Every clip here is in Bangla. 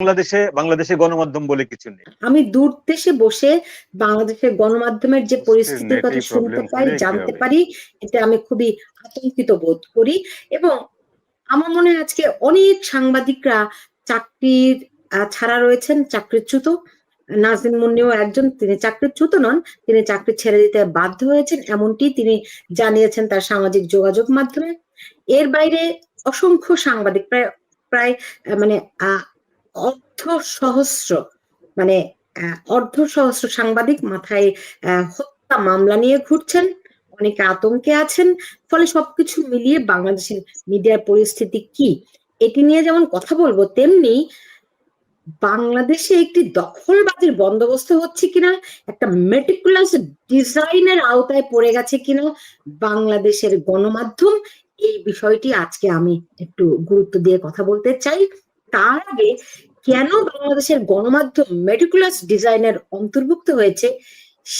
বাংলাদেশে বাংলাদেশে গণমাধ্যম বলে কিছু নেই। আমি দূর দেশে বসে বাংলাদেশের গণমাধ্যমের যে পরিস্থিতির কথা শুনতে পাই জানতে পারি এতে আমি খুবই আতঙ্কিত বোধ করি। এবং আমার মনে হয় আজকে অনেক সাংবাদিকরা চাকরির ছাড়া রয়েছেন চাকরিচ্যুত। নাজিম মুন্নিও একজন তিনি চাকরিচ্যুত নন তিনি চাকরি ছেড়ে দিতে বাধ্য হয়েছেন এমনটি তিনি জানিয়েছেন তার সামাজিক যোগাযোগ মাধ্যমে। এর বাইরে অসংখ্য সাংবাদিক প্রায় প্রায় মানে আহ, অর্ধ সহস্র মানে অর্ধ সহস্র সাংবাদিক মাথায় হত্যা মামলা নিয়ে ঘুরছেন, অনেকে আতঙ্কে আছেন, ফলে সবকিছু মিলিয়ে বাংলাদেশের মিডিয়ার পরিস্থিতি কি? এটি নিয়ে যেমন কথা বলব, তেমনি বাংলাদেশে একটি দখলবাজির বন্দোবস্ত হচ্ছে কিনা, একটা মেটিকুলাস ডিজাইনের আওতায় পড়ে গেছে কিনা, বাংলাদেশের গণমাধ্যম, এই বিষয়টি আজকে আমি একটু গুরুত্ব দিয়ে কথা বলতে চাই। তার আগে কেন বাংলাদেশের গণমাধ্যম মেটিকুলাস ডিজাইনের অন্তর্ভুক্ত হয়েছে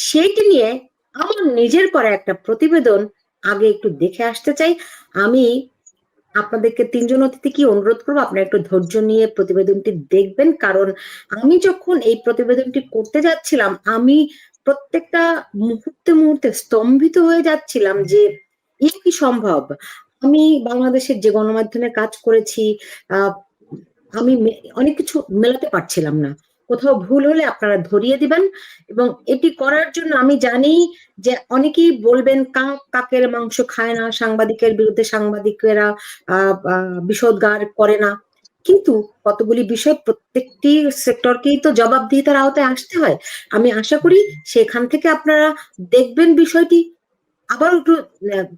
সেটি নিয়ে আমার নিজের করা একটা প্রতিবেদন আগে একটু দেখে আসতে চাই। আমি আপনাদেরকে তিনজন অতিথি কি অনুরোধ করব, আপনারা একটু ধৈর্য নিয়ে প্রতিবেদনটি দেখবেন, কারণ আমি যখন এই প্রতিবেদনটি করতে যাচ্ছিলাম, আমি প্রত্যেকটা মুহূর্তে মুহূর্তে স্তম্ভিত হয়ে যাচ্ছিলাম যে, এ কি সম্ভব? আমি বাংলাদেশের যে গণমাধ্যমে কাজ করেছি আমি অনেক কিছু মেলাতে পারছিলাম না। কোথাও ভুল হলে আপনারা ধরিয়ে দিবেন এবং এটি করার জন্য আমি জানি যে অনেকেই বলবেন কাক কাকের মাংস খায় না? সাংবাদিকের বিরুদ্ধে সাংবাদিকেরা বিষোদ্গার করে না। কিন্তু কতগুলি বিষয় প্রত্যেকটি সেক্টরকেই তো জবাবদিহিতার আওতায় আসতে হয়। আমি আশা করি সেখান থেকে আপনারা দেখবেন বিষয়টি আবার একটু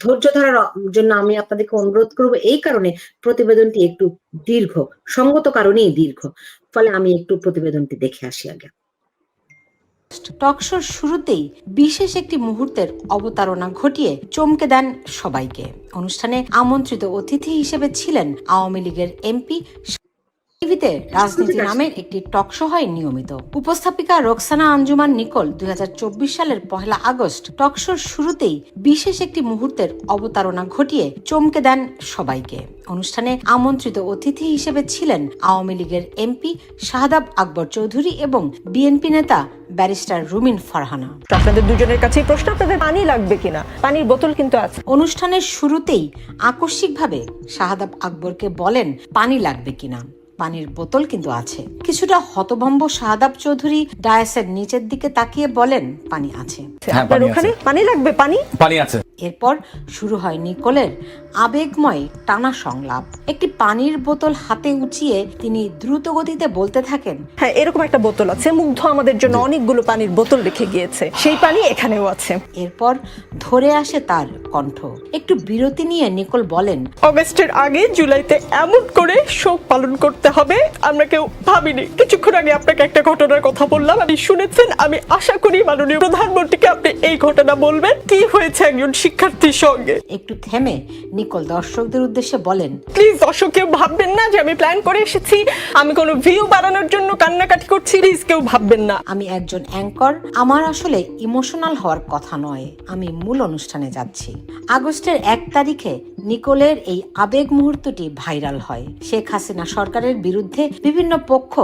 ধৈর্য ধরার জন্য আমি আপনাদেরকে অনুরোধ করব, এই কারণে প্রতিবেদনটি একটু দীর্ঘ, সঙ্গত কারণেই দীর্ঘ। ফলে আমি একটু প্রতিবেদনটি দেখে আসি আগে। টকশোর শুরুতেই বিশেষ একটি মুহূর্তের অবতারণা ঘটিয়ে চমকে দেন সবাইকে। অনুষ্ঠানে আমন্ত্রিত অতিথি হিসেবে ছিলেন আওয়ামী লীগের এমপি টিভিতে রাজনীতি নামের একটি টকশো হয় নিয়মিত। উপস্থাপিকা রোকসানা আঞ্জুমান নিকোল দুই সালের পহেলা আগস্ট টকশোর শুরুতেই বিশেষ একটি মুহূর্তের অবতারণা ঘটিয়ে চমকে দেন সবাইকে। অনুষ্ঠানে আমন্ত্রিত অতিথি হিসেবে ছিলেন আওয়ামী লীগের এমপি শাহাদাব আকবর চৌধুরী এবং বিএনপি নেতা ব্যারিস্টার রুমিন ফারহানা। আপনাদের দুজনের কাছেই প্রশ্ন আপনাদের পানি লাগবে কিনা? পানির বোতল কিন্তু আছে। অনুষ্ঠানের শুরুতেই আকস্মিকভাবে শাহাদাব আকবরকে বলেন পানি লাগবে কিনা। পানির বোতল কিন্তু আছে। কিছুটা হতভম্ব শাহাদাব চৌধুরী ডায়াসের নিচের দিকে তাকিয়ে বলেন পানি আছে। হ্যাঁ, আপনার পানি ওখানে? পানি লাগবে? পানি? পানি আছে। এরপর শুরু হয় নিকোলের আবেগময় টানা সংলাপ। একটি পানির বোতল হাতে উঁচিয়ে তিনি দ্রুত গতিতে বলতে থাকেন হ্যাঁ এরকম একটা বোতল আছে মুগ্ধ আমাদের জন্য অনেকগুলো পানির বোতল রেখে গিয়েছে। সেই পানি এখানেও আছে। এরপর ধরে আসে তার কণ্ঠ। একটু বিরতি নিয়ে নিকোল বলেন অগস্টের আগে জুলাইতে এমন করে শোক পালন করতে হবে আমরা কেউ ভাবিনি। কিছুক্ষণ আগে আপনাকে একটা ঘটনার কথা বললাম আপনি শুনেছেন? আমি আশা করি মাননীয় প্রধানমন্ত্রীকে আপনি এই ঘটনা বলবেন। কি হয়েছে একজন শিক্ষার্থীর সঙ্গে। একটু থেমে নিকোল দর্শকদের উদ্দেশ্যে বলেন প্লিজ দর্শক কেউ ভাববেন না যে আমি প্ল্যান করে এসেছি। আমি কোনো ভিউ বাড়ানোর জন্য কান্নাকাটি করছি প্লিজ কেউ ভাববেন না। আমি একজন অ্যাঙ্কর আমার আসলে ইমোশনাল হওয়ার কথা নয় আমি মূল অনুষ্ঠানে যাচ্ছি। আগস্টের এক তারিখে নিকোলের এই আবেগ মুহূর্তটি ভাইরাল হয়। শেখ হাসিনা সরকারের বিরুদ্ধে বিভিন্ন পক্ষ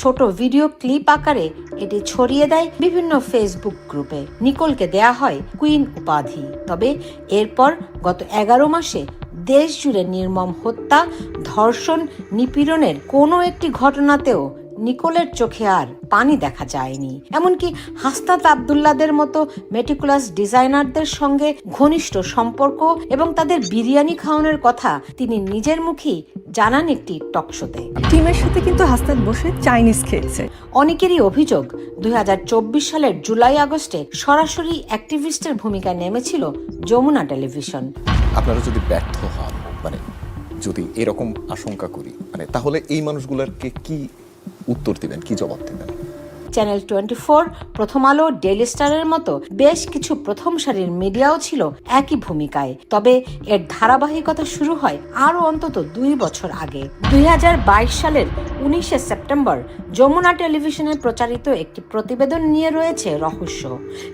ছোট ভিডিও ক্লিপ আকারে এটি ছড়িয়ে দেয় বিভিন্ন ফেসবুক গ্রুপে। নিকোলকে দেয়া হয় কুইন উপাধি। তবে এরপর গত এগারো মাসে দেশ জুড়ে নির্মম হত্যা ধর্ষণ নিপীড়নের কোনো একটি ঘটনাতেও নিকোলের চোখে আর পানি দেখা যায়নি। এমনকি হাসনাত আবদুল্লাদের মতো মেটিকুলাস ডিজাইনারদের সঙ্গে ঘনিষ্ঠ সম্পর্ক এবং তাদের বিরিয়ানি খাওয়ানোর কথা তিনি নিজের মুখেই জানান একটি টকশোতে টিমের সাথে কিন্তু হাসনাত বসে চাইনিজ খেয়েছে অনেকেরই অভিযোগ দুই হাজার চব্বিশ সালের জুলাই আগস্টে সরাসরি অ্যাক্টিভিস্টের ভূমিকায় নেমেছিল যমুনা টেলিভিশন। আপনারা যদি ব্যর্থ হন মানে যদি এরকম আশঙ্কা করি মানে তাহলে এই মানুষগুলোকে কি উত্তর দিবেন কি জবাব দিবেন? চ্যানেল টোয়েন্টি ফোর প্রথম আলো ডেইলি স্টারের মতো বেশ কিছু প্রথম সারির মিডিয়াও ছিল একই ভূমিকায়। তবে এর ধারাবাহিকতা শুরু হয় আরও অন্তত দুই বছর আগে। দুই হাজার বাইশ সালের উনিশে সেপ্টেম্বর যমুনা টেলিভিশনে প্রচারিত একটি প্রতিবেদন নিয়ে রয়েছে রহস্য।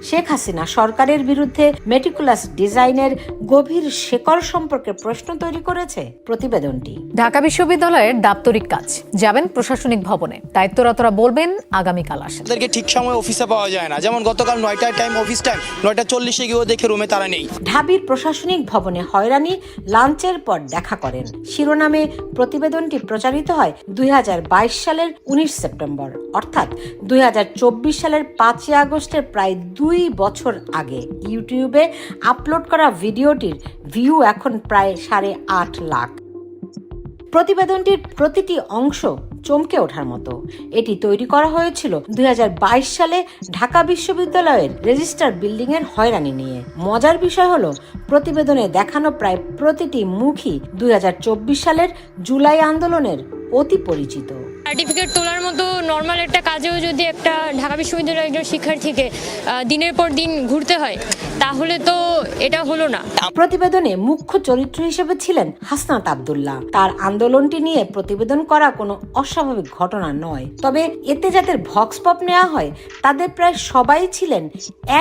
শেখ হাসিনা সরকারের বিরুদ্ধে মেটিকুলাস ডিজাইনের গভীর শেকড় সম্পর্কে প্রশ্ন তৈরি করেছে প্রতিবেদনটি। ঢাকা বিশ্ববিদ্যালয়ের দাপ্তরিক কাজ, যাবেন প্রশাসনিক ভবনে। দায়িত্বরতরা বলবেন, আগামীকাল আসেন তাদেরকে ঠিক সময় অফিসে পাওয়া যায় না। যেমন গতকাল নয়টার টাইম অফিস টাইম নয়টা চল্লিশে গিয়েও দেখে রুমে তারা নেই। ঢাবির প্রশাসনিক ভবনে হয়রানি লাঞ্চের পর দেখা করেন। শিরোনামে প্রতিবেদনটি প্রচারিত হয় দুই হাজার বাইশ সালের উনিশ সেপ্টেম্বর অর্থাৎ দুই সালের পাঁচই আগস্টের প্রায় দুই বছর আগে। ইউটিউবে আপলোড করা ভিডিওটির ভিউ এখন প্রায় সাড়ে আট লাখ। প্রতিবেদনটির প্রতিটি অংশ চমকে ওঠার মতো। এটি তৈরি করা হয়েছিল দুই হাজার বাইশ সালে ঢাকা বিশ্ববিদ্যালয়ের রেজিস্টার বিল্ডিং এর হয়রানি নিয়ে। মজার বিষয় হলো, প্রতিবেদনে দেখানো প্রায় প্রতিটি মুখই দুই হাজার চব্বিশ সালের জুলাই আন্দোলনের অতি পরিচিত। সার্টিফিকেট তোলার মতো নর্মাল একটা কাজেও যদি একটা ঢাকা বিশ্ববিদ্যালয়ের একজন শিক্ষার্থীকে দিনের পর দিন ঘুরতে হয়, তাহলে তো এটা হলো না। প্রতিবেদনে মুখ্য চরিত্র হিসেবে ছিলেন হাসনাত আবদুল্লাহ। তার আন্দোলনটি নিয়ে প্রতিবেদন করা কোনো অস্বাভাবিক ঘটনা নয়। তবে এতে যাদের ভক্স পপ নেওয়া হয়, তাদের প্রায় সবাই ছিলেন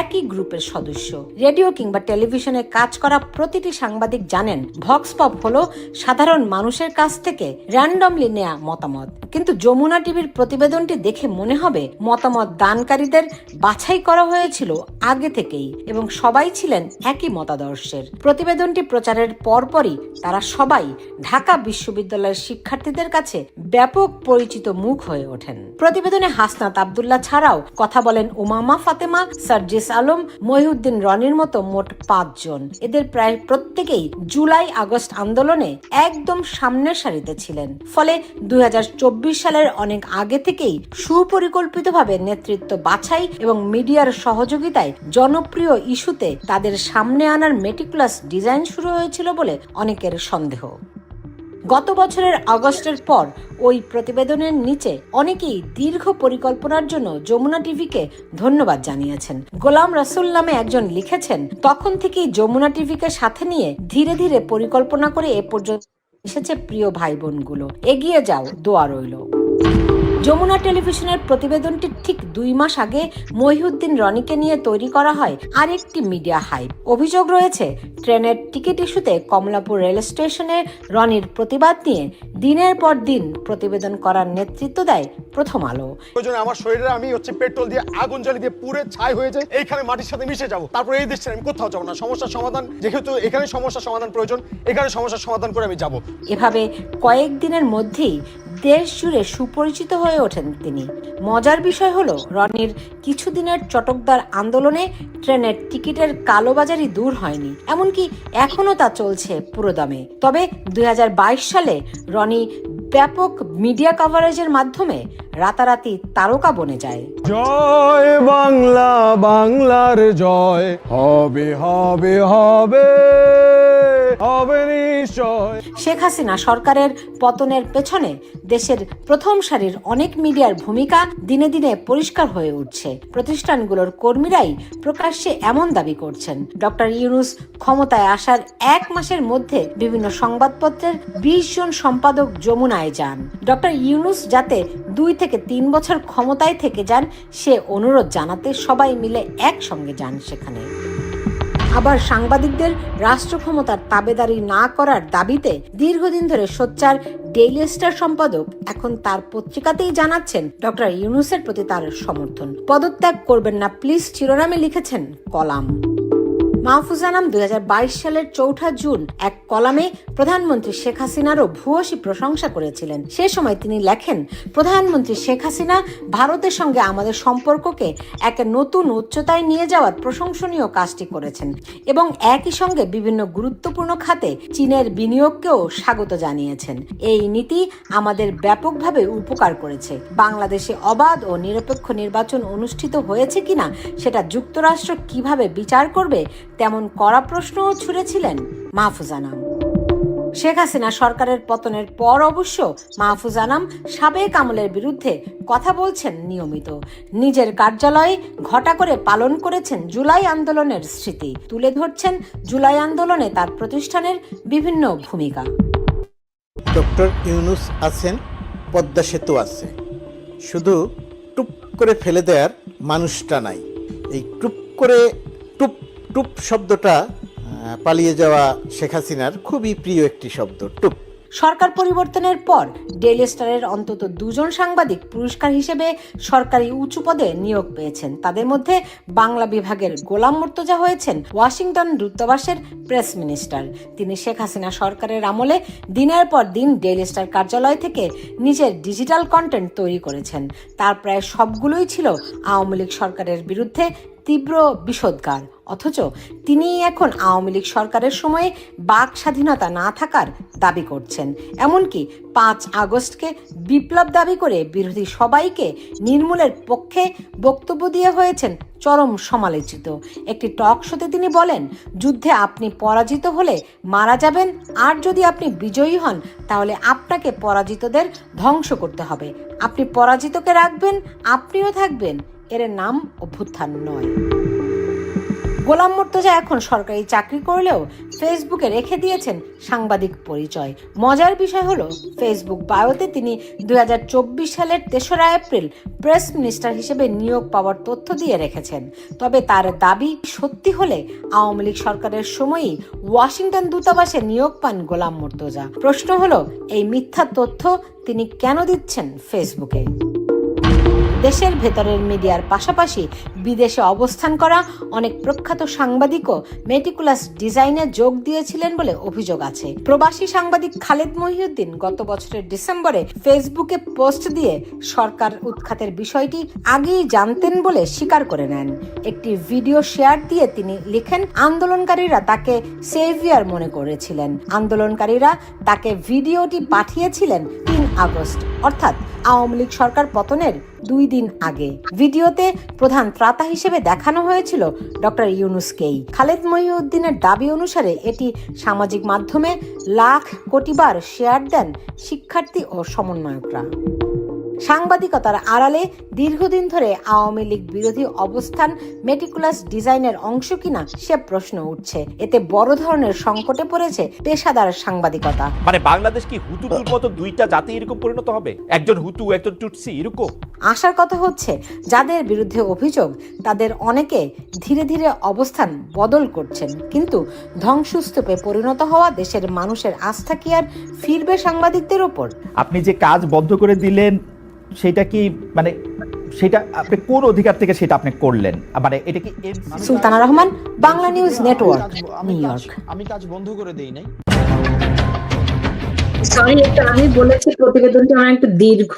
একই গ্রুপের সদস্য। রেডিও কিংবা টেলিভিশনে কাজ করা প্রতিটি সাংবাদিক জানেন, ভক্স পপ হলো সাধারণ মানুষের কাছ থেকে র্যান্ডমলি নেয়া মতামত। কিন্তু যমুনা টিভির প্রতিবেদনটি দেখে মনে হবে মতামত দানকারীদের বাছাই করা হয়েছিল আগে থেকেই এবং সবাই ছিলেন একই মতাদর্শের। প্রতিবেদনটি প্রচারের পরপরই তারা সবাই ঢাকা বিশ্ববিদ্যালয়ের শিক্ষার্থীদের কাছে ব্যাপক পরিচিত মুখ হয়ে ওঠেন। প্রতিবেদনে হাসনাত আবদুল্লাহ ছাড়াও কথা বলেন উমামা ফাতেমা, সার্জিস আলম, মহিউদ্দিন রনির মতো মোট পাঁচজন। এদের প্রায় প্রত্যেকেই জুলাই আগস্ট আন্দোলনে একদম সামনের সারিতে ছিলেন। ফলে দুই হাজার চব্বিশ সালের অনেক আগে থেকেই সুপরিকল্পিতভাবে নেতৃত্ব বাছাই এবং মিডিয়ার সহযোগিতায় জনপ্রিয় ইস্যুতে তাদের সামনে আনার মেটিকুলাস ডিজাইন শুরু হয়েছিল বলে অনেকের সন্দেহ। গত বছরের আগস্টের পর ওই প্রতিবেদনের নিচে অনেকেই দীর্ঘ পরিকল্পনার জন্য যমুনা টিভিকে ধন্যবাদ জানিয়েছেন। গোলাম রাসুল নামে একজন লিখেছেন, তখন থেকেই যমুনা টিভিকে সাথে নিয়ে ধীরে ধীরে পরিকল্পনা করে এ পর্যন্ত এসেছে প্রিয় ভাই বোনগুলো এগিয়ে যাও দোয়া রইল। যমুনা টেলিভিশনের প্রতিবেদনটি ঠিক দুই মাস আগে মহিউদ্দিন রনিকে নিয়ে তৈরি করা হয় আরেকটি মিডিয়া হাইপ। অভিযোগ রয়েছে ট্রেনের টিকিট ইস্যুতে কমলাপুর রেল স্টেশনে রনির প্রতিবাদ নিয়ে দিনের পর দিন প্রতিবেদন করার নেতৃত্ব দেয় প্রথম আলো। আমার শরীরে আমি হচ্ছে পেট্রোল দিয়ে আগুন জ্বালিয়ে দিয়ে পুরে ছাই হয়ে যায় এইখানে মাটির সাথে মিশে যাব। তারপর এই দেশে আমি কোথাও যাব না সমস্যার সমাধান যেহেতু এখানে সমস্যার সমাধান প্রয়োজন এখানে সমস্যার সমাধান করে আমি যাব। এভাবে কয়েকদিনের মধ্যেই দেশ জুড়ে সুপরিচিত হয়ে ওঠেন তিনি। মজার বিষয় হলো, রনির কিছুদিনের চটকদার আন্দোলনে ট্রেনের টিকিটের কালোবাজারি দূর হয়নি। এমনকি এখনও তা চলছে পুরোদমে তবে দুই হাজার বাইশ সালে রনি ব্যাপক মিডিয়া কভারেজের মাধ্যমে রাতারাতি তারকা বনে যায়। জয় বাংলা, বাংলার জয়। হবে হবে হবে। নিশ্চয় শেখ হাসিনা সরকারের পতনের পেছনে দেশের প্রথম সারির অনেক মিডিয়ার ভূমিকা দিনে দিনে পরিষ্কার হয়ে উঠছে। প্রতিষ্ঠানগুলোর কর্মীরাই প্রকাশ্যে এমন দাবি করছেন। ডক্টর ইউনুস ক্ষমতায় আসার এক মাসের মধ্যে বিভিন্ন সংবাদপত্রের বিশ জন সম্পাদক যমুনায় যান। ডক্টর ইউনুস যাতে দুই থেকে তিন বছর ক্ষমতায় থেকে যান, সে অনুরোধ জানাতে সবাই মিলে একসঙ্গে যান সেখানে। আবার সাংবাদিকদের রাষ্ট্র ক্ষমতার তাবেদারি না করার দাবিতে দীর্ঘদিন ধরে সোচ্চার ডেইলি স্টার সম্পাদক এখন তার পত্রিকাতেই জানাচ্ছেন ডক্টর ইউনুসের প্রতি তার সমর্থন। পদত্যাগ করবেন না, প্লিজ, শিরোনামে লিখেছেন কলাম। মাহফুজ আনাম দুই সালের চৌঠা জুন এক কলামে প্রধানমন্ত্রী শেখ হাসিনারও ভূয়সী প্রশংসা করেছিলেন। সে সময় তিনি লেখেন, প্রধানমন্ত্রী শেখ হাসিনা ভারতের সঙ্গে আমাদের সম্পর্ককে এক নতুন উচ্চতায় নিয়ে যাওয়ার প্রশংসনীয় কাজটি করেছেন এবং একই সঙ্গে বিভিন্ন গুরুত্বপূর্ণ খাতে চীনের বিনিয়োগকেও স্বাগত জানিয়েছেন। এই নীতি আমাদের ব্যাপকভাবে উপকার করেছে। বাংলাদেশে অবাধ ও নিরপেক্ষ নির্বাচন অনুষ্ঠিত হয়েছে কিনা সেটা যুক্তরাষ্ট্র কীভাবে বিচার করবে তেমন কড়া প্রশ্নও ছুড়েছিলেন মাহফুজ আনাম। শেখ হাসিনা সরকারের পতনের পর অবশ্য মাহফুজ আনাম সাবেক আমলের বিরুদ্ধে কথা বলছেন নিয়মিত। নিজের কার্যালয়ে ঘটা করে পালন করেছেন জুলাই আন্দোলনের স্মৃতি। তুলে ধরছেন জুলাই আন্দোলনে তার প্রতিষ্ঠানের বিভিন্ন ভূমিকা। ডক্টর ইউনুস আছেন, পদ্মা সেতু আছে। শুধু টুপ করে ফেলে দেওয়ার মানুষটা নাই। এই টুপ করে টুপ টুপ শব্দটা পালিয়ে যাওয়া শেখ হাসিনার খুবই প্রিয় একটি শব্দ, টুপ। সরকার পরিবর্তনের পর ডেইলি স্টারের অন্তত দুজন সাংবাদিক পুরস্কার হিসেবে সরকারি উঁচু পদে নিয়োগ পেয়েছেন। তাদের মধ্যে বাংলা বিভাগের গোলাম মুর্তজা হয়েছেন ওয়াশিংটন দূতাবাসের প্রেস মিনিস্টার। তিনি শেখ হাসিনা সরকারের আমলে দিনের পর দিন ডেইলি স্টার কার্যালয় থেকে নিজের ডিজিটাল কন্টেন্ট তৈরি করেছেন। তার প্রায় সবগুলোই ছিল আওয়ামী লীগ সরকারের বিরুদ্ধে তীব্র বিষোদ্গার অথচ তিনি এখন আওয়ামী লীগ সরকারের সময়ে বাক স্বাধীনতা না থাকার দাবি করছেন। এমনকি পাঁচ আগস্টকে বিপ্লব দাবি করে বিরোধী সবাইকে নির্মূলের পক্ষে বক্তব্য দিয়ে হয়েছেন চরম সমালোচিত। একটি টক শোতে তিনি বলেন, যুদ্ধে আপনি পরাজিত হলে মারা যাবেন, আর যদি আপনি বিজয়ী হন, তাহলে আপনাকে পরাজিতদের ধ্বংস করতে হবে। আপনি পরাজিতকে রাখবেন, আপনিও থাকবেন। এর নাম অভ্যুত্থান নয়। গোলাম মুর্তজা এখন সরকারি চাকরি করলেও ফেসবুকে রেখে দিয়েছেন সাংবাদিক পরিচয়। মজার বিষয় হলো, ফেসবুক বায়োতে তিনি দুই সালের তেসরা এপ্রিল প্রেস মিনিস্টার হিসেবে নিয়োগ পাওয়ার তথ্য দিয়ে রেখেছেন। তবে তার দাবি সত্যি হলে আওয়ামী লীগ সরকারের সময়ই ওয়াশিংটন দূতাবাসে নিয়োগ পান গোলাম মুর্তজা। প্রশ্ন হলো, এই মিথ্যা তথ্য তিনি কেন দিচ্ছেন ফেসবুকে? দেশের ভেতরের মিডিয়ার পাশাপাশি বিদেশে অবস্থান করা অনেক প্রখ্যাত সাংবাদিকও মেটিকুলাস ডিজাইনে যোগ দিয়েছিলেন বলে অভিযোগ আছে। প্রবাসী সাংবাদিক খালেদ মহিউদ্দিন গত বছরের ডিসেম্বরে ফেসবুকে পোস্ট দিয়ে সরকার উৎখাতের বিষয়টি আগেই জানতেন বলে স্বীকার করে নেন। একটি ভিডিও শেয়ার দিয়ে তিনি লিখেন, আন্দোলনকারীরা তাকে সেভিয়ার মনে করেছিলেন। আন্দোলনকারীরা তাকে ভিডিওটি পাঠিয়েছিলেন তিন আগস্ট। অর্থাৎ আওয়ামী লীগ সরকার পতনের দুই দিন আগে। ভিডিওতে প্রধান ত্রাতা হিসেবে দেখানো হয়েছিল ডক্টর ইউনুসকেই। খালেদ মহিউদ্দিনের দাবি অনুসারে এটি সামাজিক মাধ্যমে লাখ কোটিবার শেয়ার দেন শিক্ষার্থী ও সমন্বয়করা। সাংবাদিকতার আড়ালে দীর্ঘদিন ধরে আওয়ামী লীগ বিরোধী অবস্থান মেটিকুলাস ডিজাইনের অংশ কিনা সে প্রশ্ন উঠছে। এতে বড় ধরনের সংকটে পড়েছে পেশাদার সাংবাদিকতা। মানে বাংলাদেশ কি হুতুতুর মতো দুইটা জাতি এরকম পরিণত হবে? একজন হুতু একজন টুটসি এরকম? আশার কথা হচ্ছে যাদের বিরুদ্ধে অভিযোগ তাদের অনেকে ধীরে ধীরে অবস্থান বদল করছেন। কিন্তু ধ্বংসস্তূপে পরিণত হওয়া দেশের মানুষের আস্থা কি আর ফিরবে সাংবাদিকদের ওপর? আপনি যে কাজ বন্ধ করে দিলেন সেটা কি মানে সেটা আপনি কোন অধিকার থেকে সেটা আপনি করলেন? মানে এটা কি Sultana Rahman Bangla news network New York. আমি কাজ বন্ধ করে দেই নাই। সরি একটা আমি বলেছি প্রতিবেদনটা আমার একটু দীর্ঘ।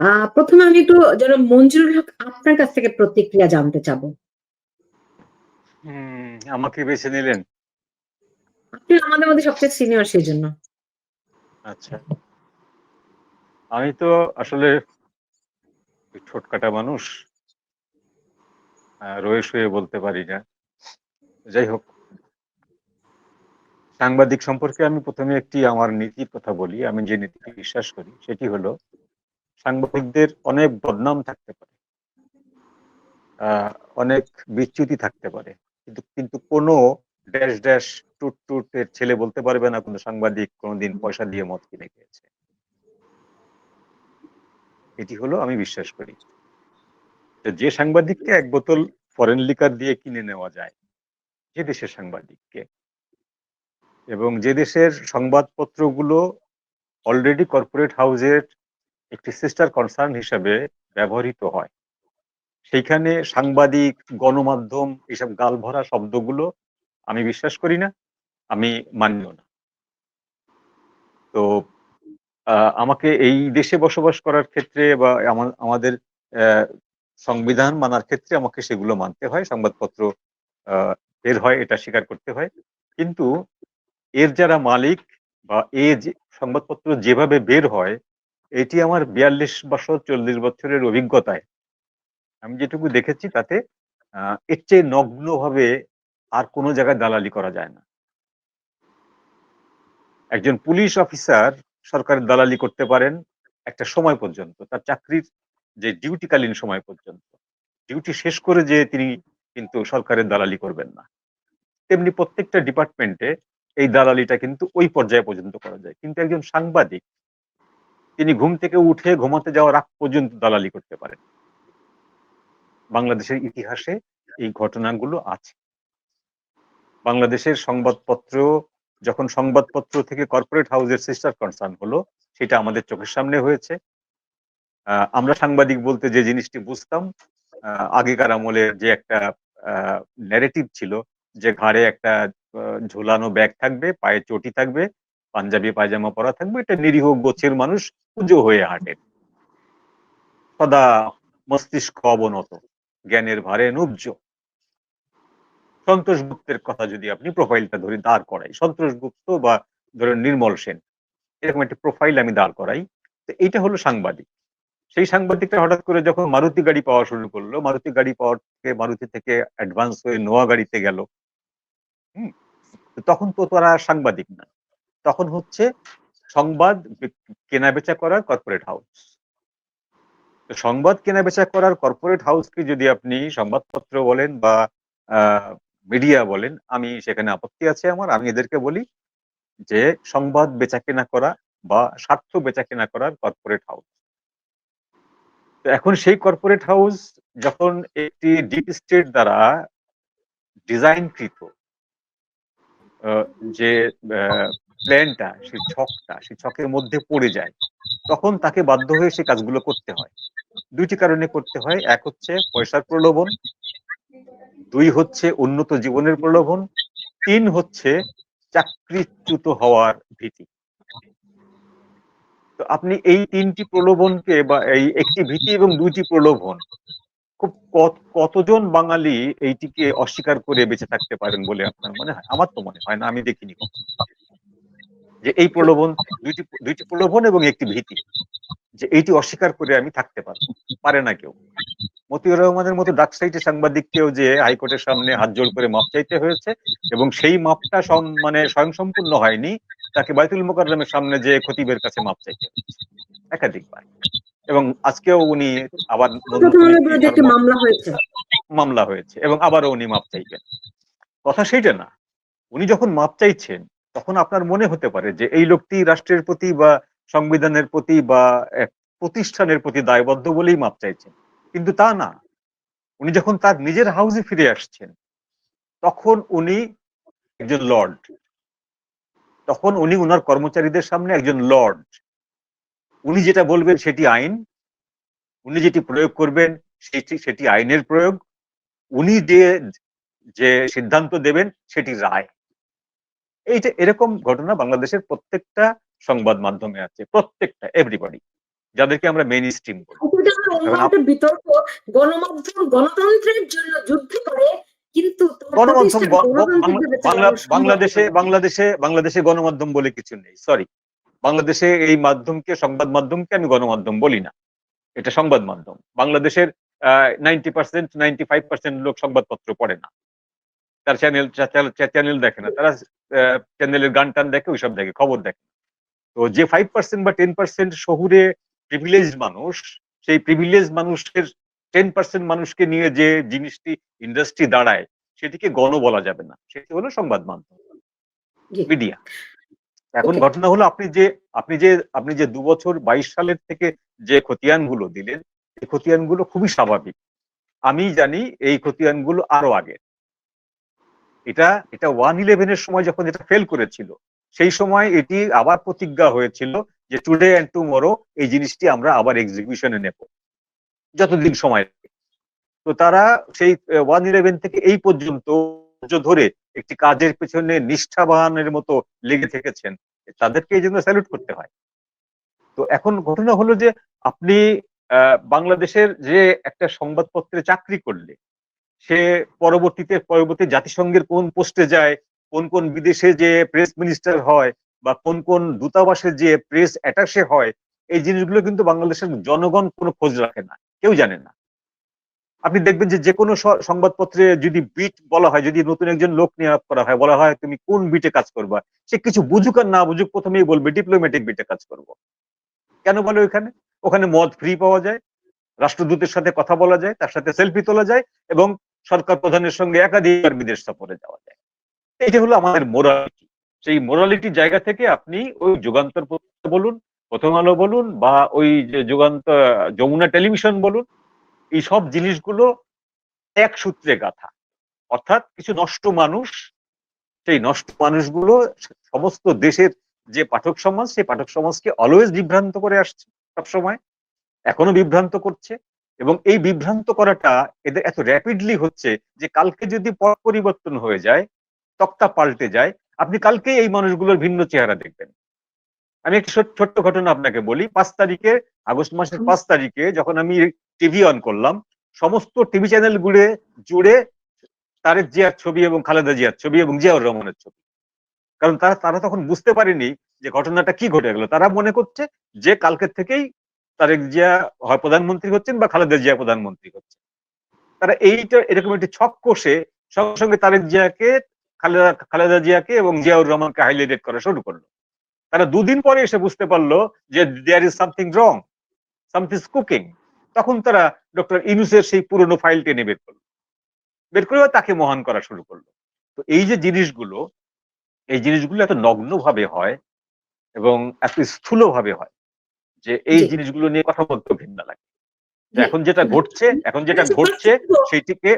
আহ, প্রথমে আমি একটু যারা মঞ্জুরুল হক আপনার কাছ থেকে প্রতিক্রিয়া জানতে চাবো। হুম, আমাকে বেছে নিলেন? আপনি আমাদের মধ্যে সবচেয়ে সিনিয়র সেই জন্য। আচ্ছা। আমি তো আসলে ছোটকাটা মানুষ রয়ে শুয়ে বলতে পারি না। যাই হোক, সাংবাদিক সম্পর্কে আমি প্রথমে একটি আমার নীতির কথা বলি। আমি যে নীতিতে বিশ্বাস করি সেটি হলো, সাংবাদিকদের অনেক বদনাম থাকতে পারে অনেক বিচ্যুতি থাকতে পারে। কিন্তু কিন্তু কোনো ড্যাশ ড্যাশ টুট টুটের ছেলে বলতে পারবে না কোনো সাংবাদিক কোনোদিন পয়সা দিয়ে মদ কিনে খেয়েছে। এটি হলো আমি বিশ্বাস করি। যে সাংবাদিককে এক বোতল ফরেন লিকার দিয়ে কিনে নেওয়া যায়, যে দেশের সাংবাদিককে। এবং যে দেশের সংবাদপত্রগুলো অলরেডি কর্পোরেট হাউসের একটি সিস্টার কনসার্ন হিসাবে ব্যবহৃত হয়, সেইখানে সাংবাদিক, গণমাধ্যম এসব গাল ভরা শব্দগুলো আমি বিশ্বাস করি না, আমি মানিও না। তো আমাকে এই দেশে বসবাস করার ক্ষেত্রে বা আমা- আমাদের সংবিধান মানার ক্ষেত্রে আমাকে সেগুলো মানতে হয়, সংবাদপত্র বের হয়, এটা স্বীকার করতে হয়। কিন্তু এর যারা মালিক বা এ সংবাদপত্র যেভাবে বের হয়, এটি আমার বিয়াল্লিশ বছর, চল্লিশ বছরের অভিজ্ঞতায়। আমি যেটুকু দেখেছি তাতে এর চেয়ে নগ্নভাবে আর কোনো জায়গায় দালালি করা যায় না। একজন পুলিশ অফিসার সরকারের দালালি করতে পারেন একটা সময় পর্যন্ত, তার চাকরির যে ডিউটিকালীন সময় পর্যন্ত। ডিউটি শেষ করে যে তিনি কিন্তু সরকারের দালালি করবেন না। তেমনি প্রত্যেকটা ডিপার্টমেন্টে এই দালালিটা কিন্তু ওই পর্যায়ে পর্যন্ত করা যায়। কিন্তু একজন সাংবাদিক, তিনি ঘুম থেকে উঠে ঘুমাতে যাওয়ার আগ পর্যন্ত দালালি করতে পারেন। বাংলাদেশের ইতিহাসে এই ঘটনাগুলো আছে। বাংলাদেশের সংবাদপত্র যখন সংবাদপত্র থেকে কর্পোরেট হাউসের সিস্টার কনসার্ন হলো, সেটা আমাদের চোখের সামনে হয়েছে। আমরা সাংবাদিক বলতে যে জিনিসটি বুঝতাম আগেকার আমলের যে একটা ন্যারেটিভ ছিল যে ঘাড়ে একটা ঝোলানো ব্যাগ থাকবে, পায়ে চটি থাকবে, পাঞ্জাবি, পায়জামা পরা থাকবে এটা নিরীহ গোছের মানুষ পুজো হয়ে হাঁটে। সদা মস্তিষ্ক অবনত, জ্ঞানের ভারে নুব্জ। সন্তোষ গুপ্তের কথা যদি আপনি প্রোফাইলটা ধরে দাঁড় করাই, সন্তোষ গুপ্ত বা ধরেন নির্মল সেন, এরকম একটা প্রোফাইল আমি দাঁড় করাই, তো এইটা হলো সাংবাদিক। সেই সাংবাদিকটা হঠাৎ করে যখন মারুতি গাড়ি পাওয়া শুরু করল, মারুতি গাড়ি পাওয়ার থেকে, মারুতি থেকে অ্যাডভান্স হয়ে নোয়া গাড়িতে গেল, হুম তখন তো তারা সাংবাদিক না। তখন হচ্ছে সংবাদ কেনা বেচা করার কর্পোরেট হাউস সংবাদ কেনা বেচা করার কর্পোরেট হাউসকে যদি আপনি সংবাদপত্র বলেন বা মিডিয়া বলেন, আমি সেখানে আপত্তি আছে আমার, আমি এদেরকে বলি যে সংবাদ বেচা কেনা করা বা স্বার্থ বেচা কেনা করার কর্পোরেট হাউস তো এখন সেই কর্পোরেট হাউস যখন একটি ডিপ স্টেট দ্বারা ডিজাইনকৃত যে প্ল্যানটা সেই ছকটা, সেই ছকের মধ্যে পড়ে যায়, তখন তাকে বাধ্য হয়ে সেই কাজগুলো করতে হয়। দুইটি কারণে করতে হয়, এক হচ্ছে পয়সার প্রলোভন দুই হচ্ছে উন্নত জীবনের প্রলোভন, তিন হচ্ছে চাকরিচ্যুত হওয়ার ভীতি। তো আপনি এই তিনটি প্রলোভনকে বা এই একটি ভীতি এবং দুইটি প্রলোভন খুব কত- কতজন বাঙালি এইটিকে অস্বীকার করে বেঁচে থাকতে পারেন বলে আপনার মনে হয়? আমার তো মনে হয় না, আমি দেখিনি যে এই প্রলোভন, দুইটি দুইটি প্রলোভন এবং একটি ভীতি। যে এইটি অস্বীকার করে আমি থাকতে পারব। পারে না কেউ। মতিউর রহমানের মতো ডাক সাইটে সাংবাদিককেও যে হাইকোর্টের সামনে হাত জোড় করে মাপ চাইতে হয়েছে এবং সেই মাপটা মানে স্বয়ংসম্পূর্ণ হয়নি তাকে বাইতুল মোকাররমের সামনে যে খতিবের কাছে মাপ চাইতে একাধিকবার এবং আজকেও উনি আবার হয়েছে। মামলা হয়েছে এবং আবারও উনি মাপ চাইবেন। কথা সেইটা না। উনি যখন মাপ চাইছেন তখন আপনার মনে হতে পারে যে এই লোকটি রাষ্ট্রের প্রতি বা সংবিধানের প্রতি বা এক প্রতিষ্ঠানের প্রতি দায়বদ্ধ বলেই মাপ চাইছেন। কিন্তু তা না। উনি যখন তার নিজের হাউসে ফিরে আসছেন, তখন উনি একজন লর্ড তখন উনি উনার কর্মচারীদের সামনে একজন লর্ড উনি যেটা বলবেন সেটি আইন। উনি যেটি প্রয়োগ করবেন সেটি সেটি আইনের প্রয়োগ। উনি যে যে সিদ্ধান্ত দেবেন সেটি রায়। এইটা এরকম ঘটনা বাংলাদেশের প্রত্যেকটা সংবাদ মাধ্যমে আছে প্রত্যেকটা এভরিবডি যাদেরকে আমরা মেইন স্ট্রিম বলি। বিতর্ক গণমাধ্যম গণতন্ত্রের জন্য যুদ্ধ করে কিন্তু গণমাধ্যম বাংলাদেশে বাংলাদেশে বাংলাদেশে গণমাধ্যম বলে কিছু নেই সরি বাংলাদেশে এই মাধ্যমকে সংবাদ মাধ্যমকে আমি গণমাধ্যম বলি না। এটা সংবাদ মাধ্যম। বাংলাদেশের ninety percent ninety five percent লোক সংবাদপত্র পড়ে না। তার চ্যানেল চ্যানেল দেখে না। তারা চ্যানেলের গান টান দেখে ওইসব দেখে খবর দেখে তো যে ফাইভ পার্সেন্ট বা টেন পার্সেন্ট শহুরে প্রিভিলেজ মানুষ সেই প্রিভিলেজ মানুষের টেন পার্সেন্ট মানুষকে নিয়ে যে জিনিসটি ইন্ডাস্ট্রি দাঁড়ায় সেটিকে গণ বলা যাবে না। সেটি হলো সংবাদ মাধ্যম মিডিয়া এখন ঘটনা হলো আপনি যে আপনি যে আপনি যে দু বছর বাইশ সালের থেকে যে খতিয়ানগুলো দিলেন এই খতিয়ানগুলো খুবই স্বাভাবিক। আমি জানি এই খতিয়ানগুলো আরও আগে এটা এটা ওয়ান ইলেভেনের সময় যখন এটা ফেল করেছিল সেই সময় এটি আবার প্রতিজ্ঞা হয়েছিল যে টুডে অ্যান্ড টুমোরো এই জিনিসটি আমরা আবার এক্সিকিউশনে নেব। যতদিন সময়। তো তারা সেই ওয়ান ইলেভেন থেকে এই পর্যন্ত ধরে একটি কাজের পেছনে নিষ্ঠাবানের মতো লেগে থেকেছেন। তাদেরকে এই জন্য স্যালুট করতে হয়। তো এখন ঘটনা হলো যে আপনি বাংলাদেশের যে একটা সংবাদপত্রে চাকরি করলে, সে পরবর্তীতে, পরবর্তী জাতিসংঘের কোন পোস্টে যায় কোন কোন বিদেশে যে প্রেস মিনিস্টার হয় বা কোন কোন দূতাবাসে যে প্রেস অ্যাটাসে হয়, এই জিনিসগুলো কিন্তু বাংলাদেশের জনগণ কোনো খোঁজ রাখে না, কেউ জানে না। আপনি দেখবেন যে যে কোনো সংবাদপত্রে যদি বিট বলা হয়, যদি নতুন একজন লোক নিয়োগ করা হয়, বলা হয় তুমি কোন বিটে কাজ করবা, সে কিছু বুঝুক আর না বুঝুক প্রথমেই বলবে ডিপ্লোম্যাটিক বিটে কাজ করব। কেন বলে ওখানে ওখানে মদ ফ্রি পাওয়া যায়, রাষ্ট্রদূতের সাথে কথা বলা যায়, তার সাথে সেলফি তোলা যায় এবং সরকার প্রধানের সঙ্গে একাধিকবার বিদেশ সফরে যাওয়া যায়। এইটা হলো আমাদের মোরালিটি সেই মোরালিটির জায়গা থেকে আপনি ওই যুগান্তর বলুন, প্রথম আলো বলুন, বা ওই যে যুগান্তর, যমুনা টেলিভিশন বলুন, এই সব জিনিসগুলো এক সূত্রে গাথা। অর্থাৎ কিছু নষ্ট মানুষ, সেই নষ্ট মানুষগুলো সমস্ত দেশের যে পাঠক সমাজ, সেই পাঠক সমাজকে অলওয়েজ বিভ্রান্ত করে আসছে সবসময়, এখনও বিভ্রান্ত করছে, এবং এই বিভ্রান্ত করাটা এদের এত র্যাপিডলি হচ্ছে যে কালকে যদি পরিবর্তন হয়ে যায় তক্তা পাল্টে যায়। আপনি কালকে এই মানুষগুলোর ভিন্ন চেহারা দেখবেন। আমি একটি ছোট্ট ঘটনা আপনাকে বলি। পাঁচ তারিখে আগস্ট মাসের পাঁচ তারিখে যখন আমি টিভি অন করলাম সমস্ত টিভি চ্যানেলগুলো জুড়ে তারেক জিয়ার ছবি এবং খালেদা জিয়ার ছবি এবং জিয়াউর রহমানের ছবি। কারণ তারা তারা তখন বুঝতে পারেনি যে ঘটনাটা কি ঘটে গেল। তারা মনে করছে যে কালকের থেকেই তারেক জিয়া হয় প্রধানমন্ত্রী হচ্ছেন বা খালেদা জিয়া প্রধানমন্ত্রী হচ্ছেন। তারা এইটা এরকম একটি ছক কষে সঙ্গে সঙ্গে তারেক জিয়াকে খালেদা খালেদা জিয়াকে এবং জিয়াউর রহমানকে হাইলাইটেড করা শুরু করল। তারা দুদিন পরে এসে বুঝতে পারল যে there is something wrong something cooking তখন তারা ডক্টর ইনুসের সেই পুরনো ফাইল টেনে বের করল। বের করে তাকে মহান করা শুরু করল। তো এই যে জিনিসগুলো এই জিনিসগুলো এত নগ্ন ভাবে হয় এবং এত স্থূল ভাবে হয় যে এই জিনিসগুলো নিয়ে কথা বলতে ভিন্ন লাগে। যে এখন যেটা ঘটছে এখন যেটা ঘটছে সেইটিকে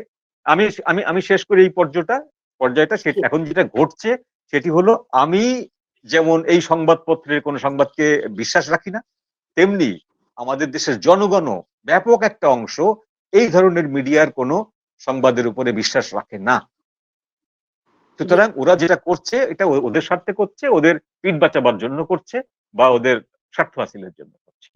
আমি আমি আমি শেষ করি এই পর্যটা। পর্যায়টা সে- এখন যেটা ঘটছে সেটি হলো আমি যেমন এই সংবাদপত্রের কোন সংবাদকে বিশ্বাস রাখি না তেমনি আমাদের দেশের জনগণও ব্যাপক একটা অংশ এই ধরনের মিডিয়ার কোনো সংবাদের উপরে বিশ্বাস রাখে না। সুতরাং ওরা যেটা করছে এটা ওদের স্বার্থে করছে ওদের পিঠ বাঁচাবার জন্য করছে বা ওদের স্বার্থ হাসিলের জন্য করছে।